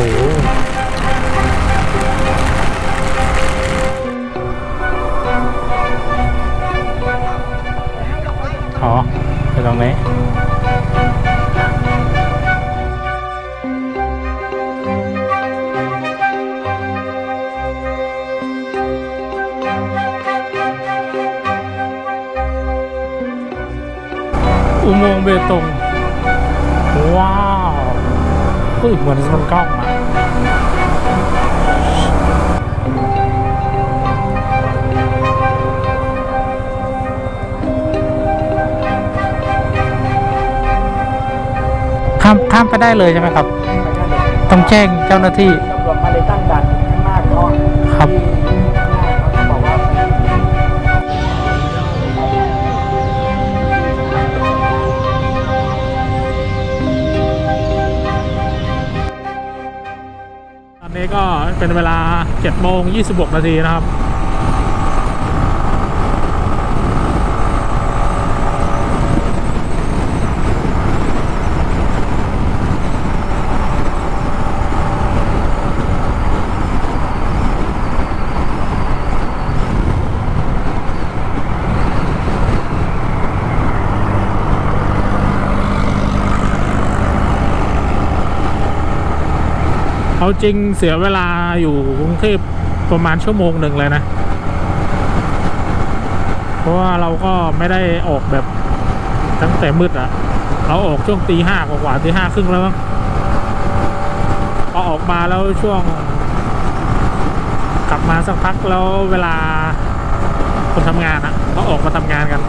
อ๋อไปตรงนี้อุโมงค์เบตงว้าวเฮ้ยเหมือนมันกล้องามข้ามไปได้เลยใช่ไหมครับ ต้องแจ้งเจ้าหน้าที่ตำรวจมาเลยตั้งด่านข้างหน้าเนาครับเขาบอกว่าตอนนี้ก็เป็นเวลา7โมง26นาทีนะครับ จริงเสียเวลาอยู่กรุงเทพประมาณชั่วโมงหนึ่งเลยนะ เพราะว่าเราก็ไม่ได้ออกแบบตั้งแต่มืดอะเราออกช่วงตีห้ากว่าตีห้าครึ่งแล้วมั้งพอออกมาแล้วช่วง กลับมาสักพักแล้วเวลาคนทำงานอะเขาออกมาทำงานกัน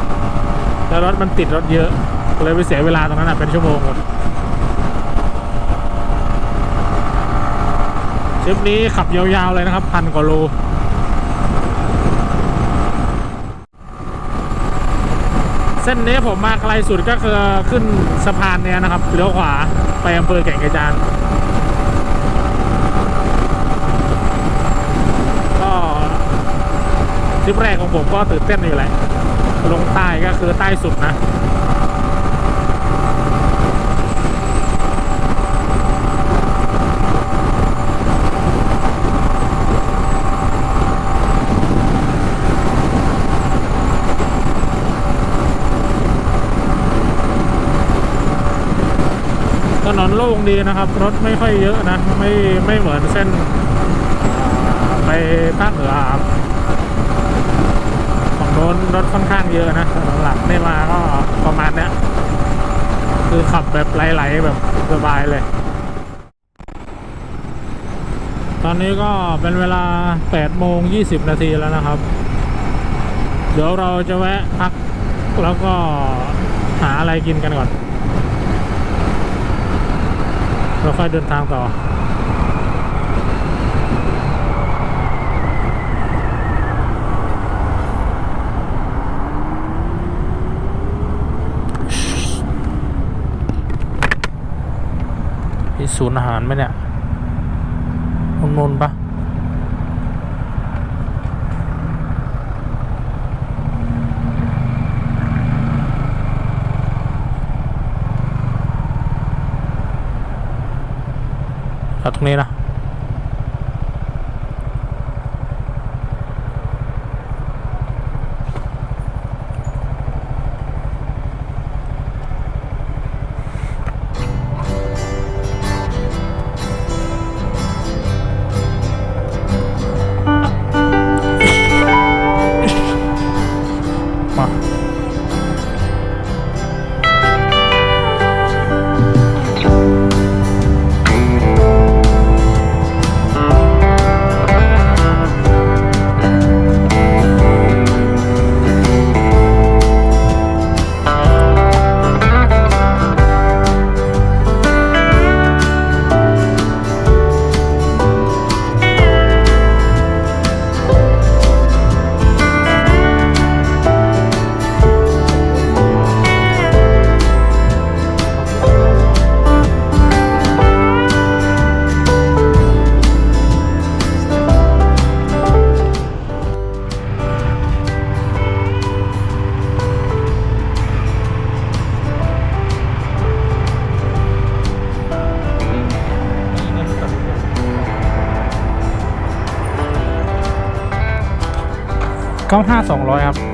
แล้วรถมันติดรถเยอะ เลยไปเสียเวลาตรงนั้นอะเป็นชั่วโมงหมด ทริปนี้ขับยาวๆเลยนะครับพันกว่าโลเส้นนี้ผมมาไกลสุดก็คือขึ้นสะพานเนี้ยนะครับเลี้ยวขวาไปอำเภอแก่งกระจานก็ทริปแรกของผมก็ตื่นเต้นอยู่แหละลงใต้ก็คือใต้สุดนะ นนโล่งดีนะครับ รถไม่ค่อยเยอะนะ ไม่ไม่เหมือนเส้นไปภาคเหนือครับฝั่งโน้นรถค่อนข้างเยอะนะหลักนี่มาก็ประมาณเนี้ยคือขับแบบไหลๆแบบสบายเลย ตอนนี้ก็เป็นเวลา8โมง20 นาทีแล้วนะครับ เดี๋ยวเราจะแวะพักแล้วก็หาอะไรกินกันก่อน เราค่อยเดินทางต่อ มีศูนย์อาหารไหมเนี่ยนนนปะ เอาตรงนี้นะ กล้อง5 200 ครับ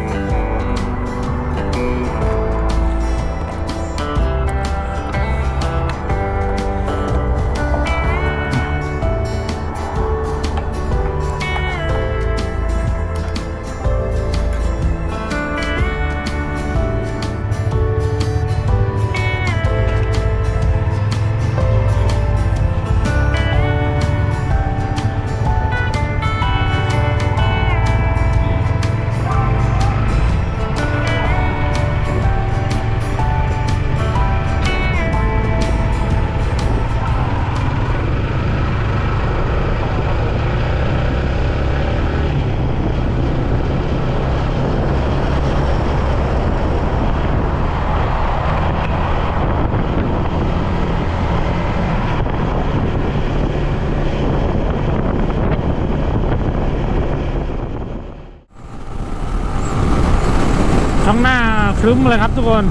รึ้มเลยครับทุกคน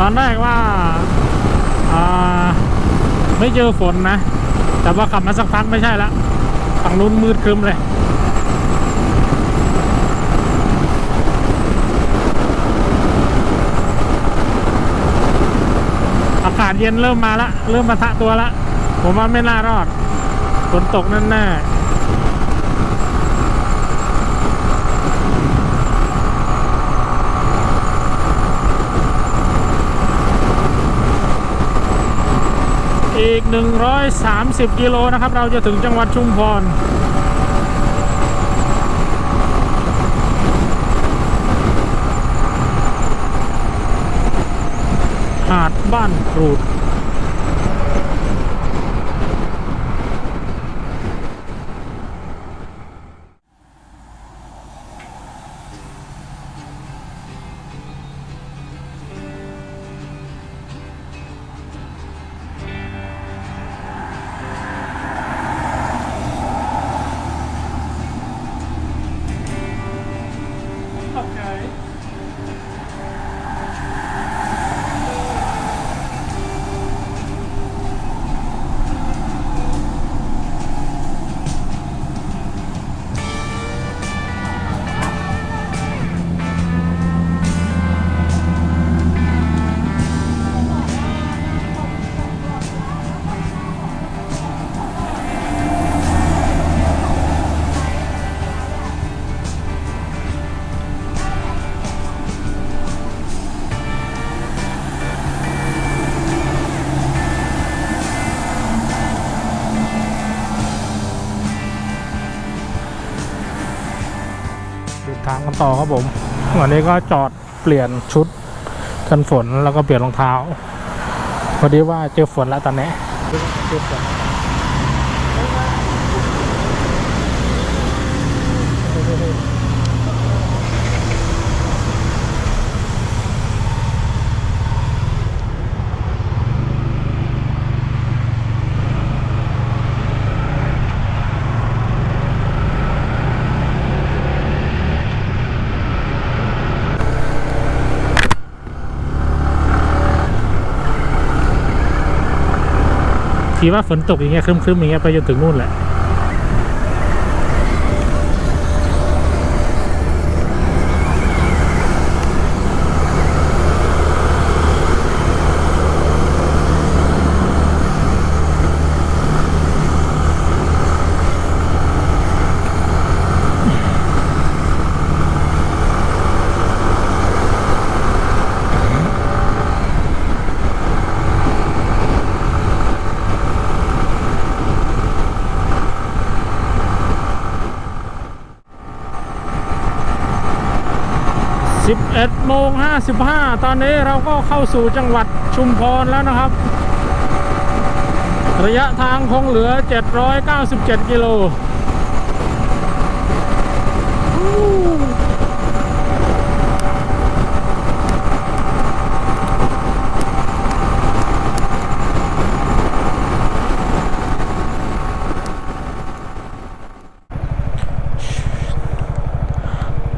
ตอนแรกว่าไม่เจอฝนนะ แต่ว่าขับมาสักพักไม่ใช่ละฝั่งนู้นมืดครึ้มเลย อากาศเย็นเริ่มมาละ เริ่มมาทะตัวละ ผมว่าไม่น่ารอด ฝนตกแน่แน่ๆ อีก 130 กิโลนะครับ เราจะถึงจังหวัดชุมพรหาดบ้านกรูด เดินทางกันต่อครับผมวันนี้ก็จอดเปลี่ยนชุดกันฝนแล้วก็เปลี่ยนรองเท้าพอดีว่าเจอฝนแล้วตอนนี้เจอฝน ทีว่าฝนตกอย่างเงี้ยครึ้มๆอย่างเงี้ยไปจนถึงนู่นแหละ 11โมง 55 ตอนนี้เราก็เข้าสู่จังหวัดชุมพรแล้วนะครับ ระยะทางคงเหลือ 797 กิโล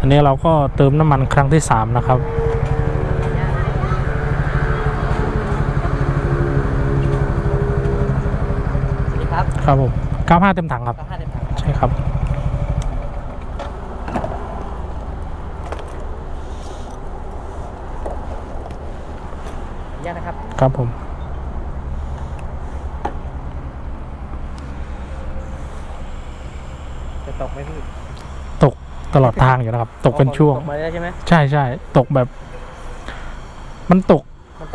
อันนี้เราก็เติมน้ำมันครั้งที่ 3 นะครับ ครับผม95 เต็มถังครับ ก็เต็มถังใช่ครับ ยากนะครับ ครับผม จะตกไหมพี่ตกตลอดทางอยู่นะครับ ตกเป็นช่วง ตกมาได้ใช่ไหมใช่ใช่ตกแบบ มันตก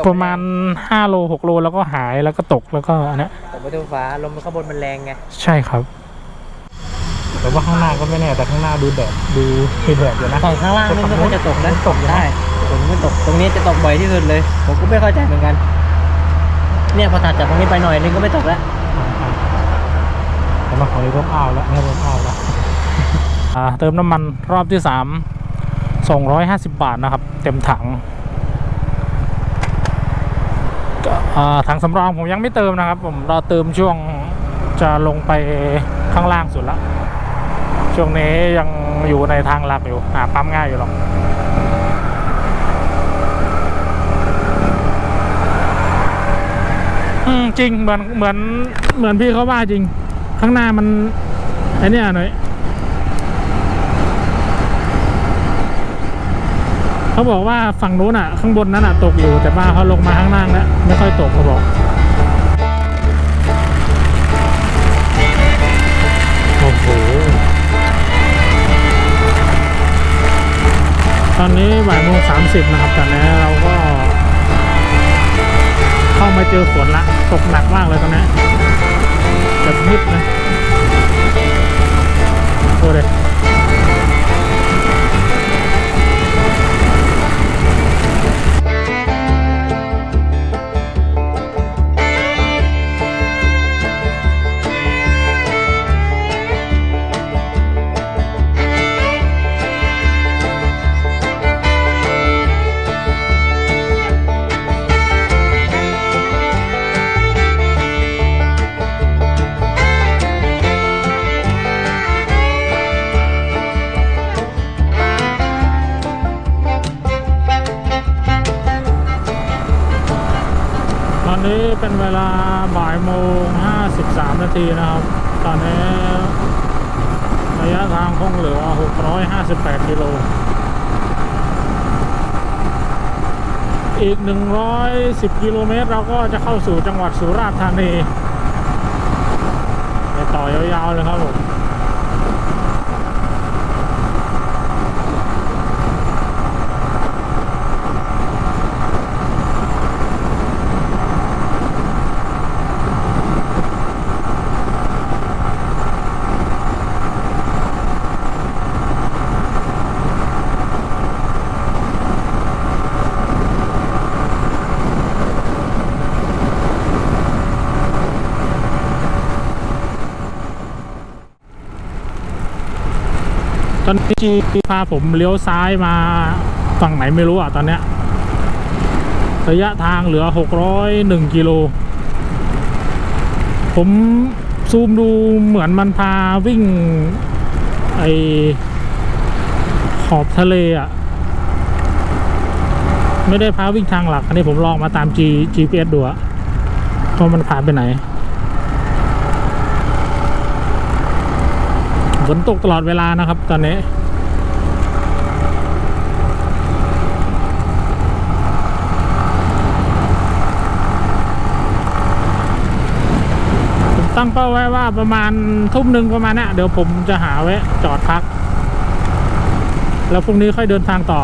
ประมาณห้าโลหกโลแล้วก็หายแล้วก็ตกแล้วก็อันนี้ย ตกไปทั่วฟ้าลมข้างบนมันแรงไงใช่ครับ แต่ว่าข้างหน้าก็ไม่แน่แต่ข้างหน้าดูแดดดูมีแดดอยู่นะ ฝั่งข้างล่างนี่ไม่ค่อยจะตกนะตกอยู่นะใช่ผมไม่ตกตรงนี้จะตกบ่อยที่สุดเลย ผมก็ไม่เข้าใจเหมือนกัน เนี่ยพอถัดจากตรงนี้ไปหน่อยนึงก็ไม่ตกแล้วแต่มาของนี้เริ่มอ้าวแล้วเนี่ยเริ่มอ้าวแล้วอ่าเติมน้ำมันรอบที่สามสองร้อยห้าสิบบาทนะครับ เต็มถังก็อ่า ถังสำรองผมยังไม่เติมนะครับ ผมรอเติมช่วงจะลงไปข้างล่างสุดละช่วงนี้ยังอยู่ในทางลักอยู่หาปั๊มง่ายอยู่หรอกอืมจริงเหมือนเหมือนเหมือนพี่เขาว่าจริง ข้างหน้ามันไอเนี้ยหน่อย เขาบอกว่าฝั่งนู้นอะ ข้างบนนั้นอะตกอยู่ แต่ว่าเขาลงมาข้างล่างแล้วไม่ค่อยตกเขาบอกโอ้โหตอนนี้บ่ายโมงสามสิบนะครับตอนนี้เราก็ เข้ามาเจอฝนละตกหนักมากเลยตอนนี้แบบมืดนะโอ้เล เวลาบ่ายโมงห้าสิบสามนาทีนะครับ ตอนนี้ระยะทางคงเหลือหกร้อยห้าสิบแปดกิโล อีก110กิโลเมตร เราก็จะเข้าสู่จังหวัดสุราษฎร์ธานี ไปต่อยาวๆเลยครับผม ตอนนี้จีพาผมเลี้ยวซ้ายมาฝั่งไหนไม่รู้อะตอนเนี้ยระยะทางเหลือ 601 กิโล ผมซูมดูเหมือนมันพาวิ่ง ไอขอบทะเลอะ ไม่ได้พาวิ่งทางหลัก อันนี้ผมลองมาตาม G GPS ดูอะว่ามันพาไปไหน ฝนตกตลอดเวลานะครับ ตอนนี้ผมตั้งเป้าไว้ว่าประมาณทุ่มหนึ่งประมาณนี้เดี๋ยวผมจะหาไว้จอดพัก แล้วพรุ่งนี้ค่อยเดินทางต่อ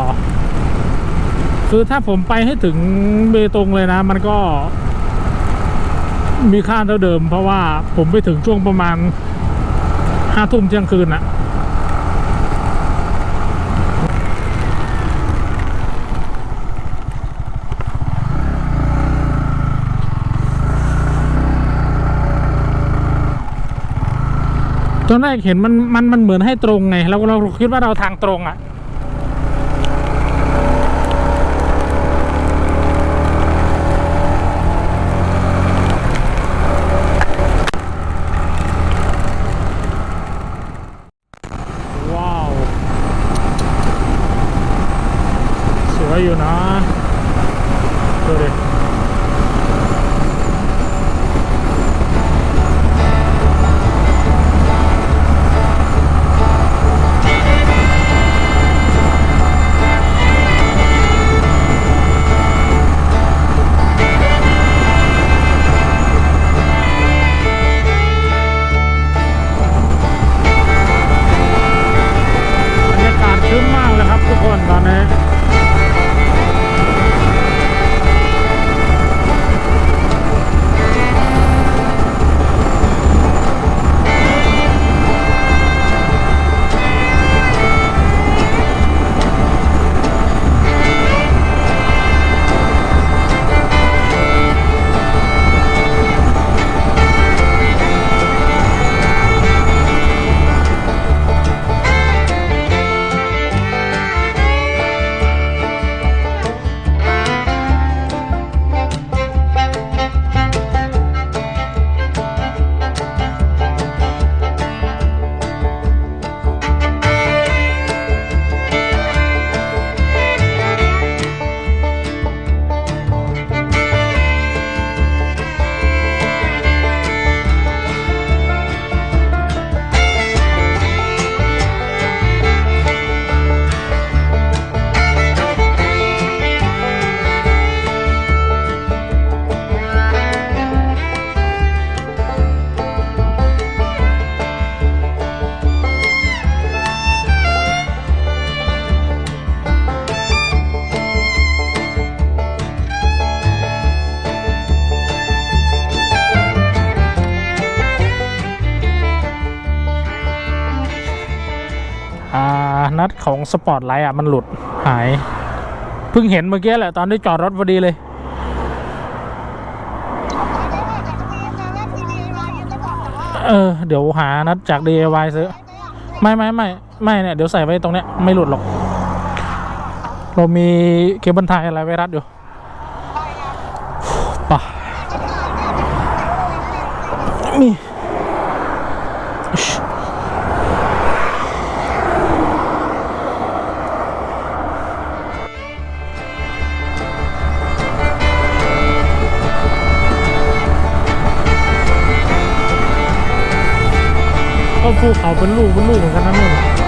คือถ้าผมไปให้ถึงเบตงเลยนะ มันก็มีค่าเท่าเดิม เพราะว่าผมไปถึงช่วงประมาณ ห้าทุ่มเที่ยงคืนนะตอนแรกเห็นมันมันมันเหมือนให้ตรงไงเราเราคิดว่าเราทางตรงอะ่ะ สปอร์ตไลท์อะมันหลุดหาย เพิ่งเห็นเมื่อกี้แหละ ตอนที่จอดรถพอดีเลย เออ เดี๋ยวหานัดจาก DIY ซื้อ ไม่ไม่ไม่ไม่เนี่ย เดี๋ยวใส่ไว้ตรงเนี้ย ไม่หลุดหรอก เรามีเคเบิลไทยอะไรไว้รัดอยู่ป่ะมี ก็ภูเขาเป็นลูกเป็นลูกเหมือนกันนะนู่น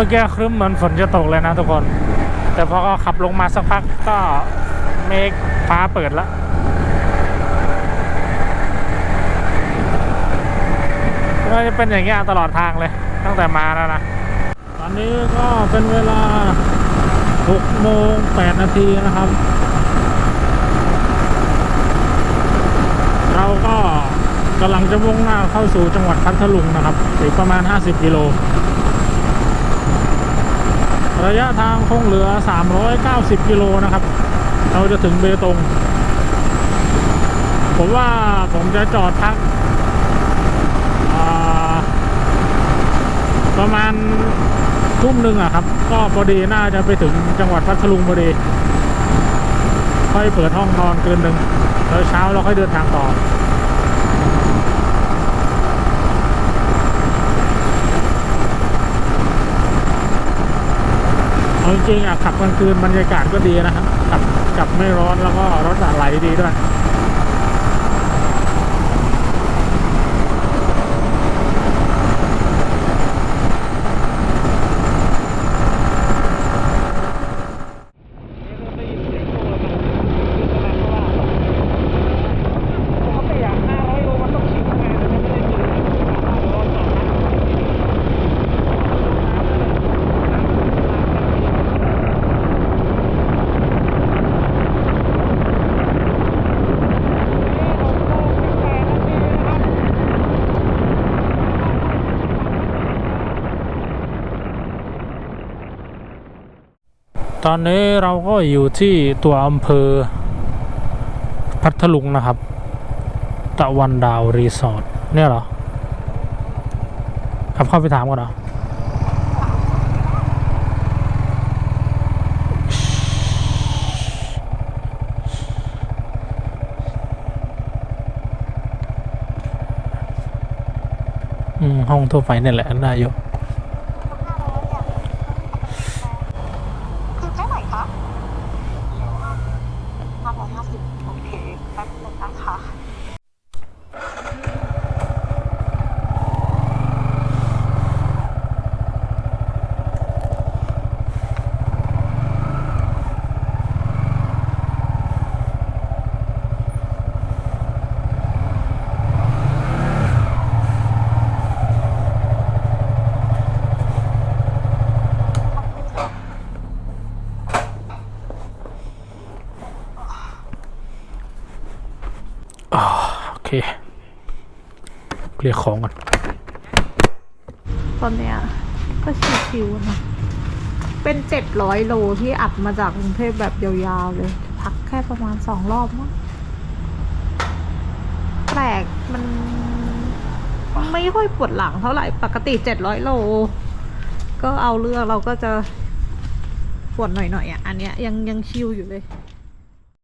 มื่อกี้ครึ้มเหมือนฝนจะตกเลยนะทุกคน แต่พอก็ขับลงมาสักพักก็เมฆฟ้าเปิดแล้วก็จะเป็นอย่างเงี้ยตลอดทางเลย ตั้งแต่มาแล้วนะ ตอนนี้ก็เป็นเวลา6โมง8นาทีนะครับ เราก็กำลังจะมุ่งหน้าเข้าสู่จังหวัดพัทลุงนะครับอีกประมาณ 50 กิโล ระยะทางคงเหลือ 390 กิโลนะครับ เราจะถึงเบตง ผมว่าผมจะจอดพักประมาณทุ่มหนึ่งอะครับ ก็พอดีน่าจะไปถึงจังหวัดพัทลุงพอดี ค่อยเปิดห้องนอนคืนหนึ่งแล้วเช้าเราค่อยเดินทางต่อ เอา จริงๆอะขับกลางคืนบรรยากาศก็ดีนะครับขับขับไม่ร้อนแล้วก็รถอะไหลดีด้วย ตอนนี้เราก็อยู่ที่ตัวอำเภอ พัทลุงนะครับ ตะวันดาวรีสอร์ทเนี่ยเหรอครับเข้าไปถามก่อนเหรออืมห้องทั่วไปนี่แหละน่าอยู่ คือแค่ไหนคะห้าร้อยห้าสิบโอเคแป๊บนึงนะคะ อ่าโอเคเค ลียร์ของก่อนตอนเนี้ยก็ชิวๆนะเป็นเจ็ดร้อยโลที่อัดมาจากกรุงเทพแบบยาวๆเลย พักแค่ประมาณสองรอบมั้งแปลกมันไม่ค่อยปวดหลังเท่าไหร่ปกติเจ็ดร้อยโล ก็เอาเรื่องเราก็จะปวดหน่อยๆอะอันเนี้ยยังยังชิวอยู่เลย